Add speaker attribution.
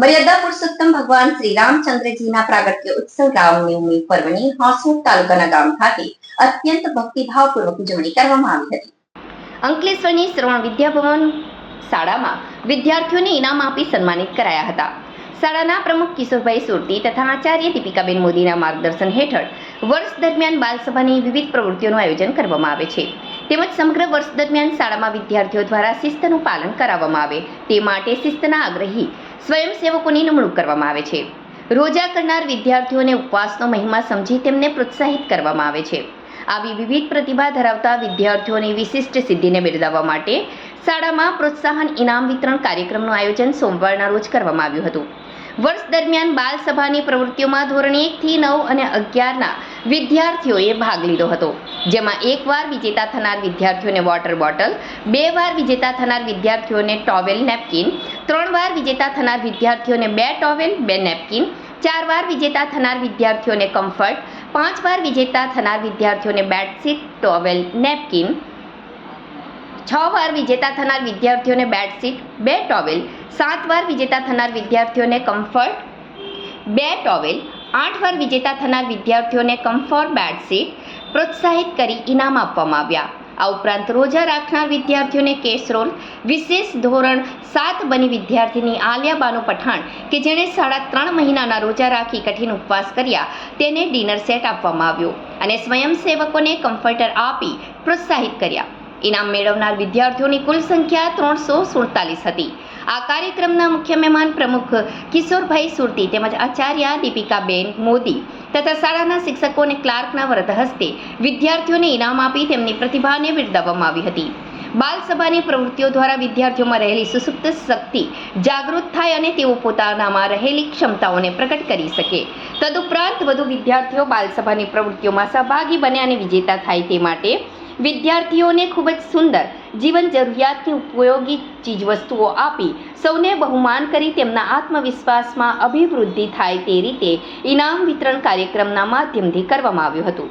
Speaker 1: મર્યાદા પુરુષોત્તમ ભગવાન શ્રી રામચંદ્રજીના પ્રાગટ્ય ઉત્સવ રામનવમી પર્વની હાંસોદ તાલુકાના ગામ ખાતે અત્યંત ભક્તિભાવપૂર્વક ઉજવણી કરવામાં આવી હતી. અંકલેશ્વરની શ્રવણ વિદ્યાભવન શાળામાં વિદ્યાર્થીઓને ઇનામ આપી સન્માનિત કરાયા હતા. શાળાના પ્રમુખ કિશોરભાઈ સુરતી તથા આચાર્ય દીપિકાબેન મોદીના માર્ગદર્શન હેઠળ વર્ષ દરમિયાન બાલસભાની વિવિધ પ્રવૃત્તિઓનું આયોજન કરવામાં આવે છે. તેમજ સમગ્ર વર્ષ દરમિયાન શાળામાં વિદ્યાર્થીઓ દ્વારા શિસ્તનું પાલન કરાવવામાં આવે તે માટે શિસ્તના આગ્રહી સ્વયંસેવકોની નિમણૂક કરવામાં આવે છે. રોજા કરનાર વિદ્યાર્થીઓને ઉપવાસનો મહિમા સમજી તેમને પ્રોત્સાહિત કરવામાં આવે છે. આવી વિવિધ પ્રતિભા ધરાવતા વિદ્યાર્થીઓની વિશિષ્ટ સિદ્ધિને બિરદાવવા માટે શાળામાં પ્રોત્સાહન ઇનામ વિતરણ કાર્યક્રમનું આયોજન સોમવારના રોજ કરવામાં આવ્યું હતું. વર્ષ દરમિયાન બાલ સભાની પ્રવૃત્તિઓમાં ધોરણ એકથી નવ અને અગિયારના વિદ્યાર્થીઓએ ભાગ લીધો હતો. જેમાં એક વાર વિજેતા થનાર વિદ્યાર્થીઓને વોટર બોટલ બે વાર વિજેતા થનાર વિદ્યાર્થીઓને ટોવેલ નેપકિન ત્રણ વાર વિજેતા થનાર વિદ્યાર્થીઓને બે ટોવેલ બે નેપકિન ચાર વાર વિજેતા થનાર વિદ્યાર્થીઓને કમ્ફર્ટ પાંચ વાર વિજેતા થનાર વિદ્યાર્થીઓને બેડશીટ ટોવેલ નેપકિન છ વાર વિજેતા થનાર વિદ્યાર્થીઓને બેડશીટ બે ટોવેલ સાત વાર વિજેતા થનાર વિદ્યાર્થીઓને કમ્ફર્ટ બે ટોવેલ આઠ વાર વિજેતા થનાર વિદ્યાર્થીઓને કમ્ફર્ટ બેડશીટ પ્રોત્સાહિત કરી ઇનામ આપવામાં આવ્યા. આ ઉપરાંત રોજા રાખનાર વિદ્યાર્થીઓને કેસરોલ વિશેષ ધોરણ સાત બની વિદ્યાર્થીની આલિયા બાનો પઠાણ, કે જેણે સાડા ત્રણ મહિનાના રોજા રાખી કઠિન ઉપવાસ કર્યા, તેને ડિનર સેટ આપવામાં આવ્યો અને સ્વયંસેવકોને કમ્ફર્ટર આપી પ્રોત્સાહિત કર્યા. ઇનામ મેળવનાર વિદ્યાર્થીઓની કુલ સંખ્યા ત્રણસો સુડતાલીસ હતી. આ કાર્યક્રમના મુખ્ય મહેમાન પ્રમુખ કિશોરભાઈ સુરતી તેમજ આચાર્ય દીપિકાબેન મોદી તથા શાળાના શિક્ષકો અને ક્લાર્કના વ્રત હસ્તે વિદ્યાર્થીઓને ઇનામ આપી તેમની પ્રતિભાને બિરદાવવામાં આવી હતી. બાલ સભાની પ્રવૃત્તિઓ દ્વારા વિદ્યાર્થીઓમાં રહેલી સુસુપ્ત શક્તિ જાગૃત થાય અને તેઓ પોતાનામાં રહેલી ક્ષમતાઓને પ્રકટ કરી શકે. તદુપરાંત વધુ વિદ્યાર્થીઓ બાલસભાની પ્રવૃત્તિઓમાં સહભાગી બને અને વિજેતા થાય તે માટે વિદ્યાર્થીઓને ખૂબ જ સુંદર જીવન જરૂરિયાતની ઉપયોગી ચીજવસ્તુઓ આપી સૌને બહુમાન કરી તેમના આત્મવિશ્વાસમાં અભિવૃદ્ધિ થાય તે રીતે ઇનામ વિતરણ કાર્યક્રમના માધ્યમથી કરવામાં આવ્યું હતું.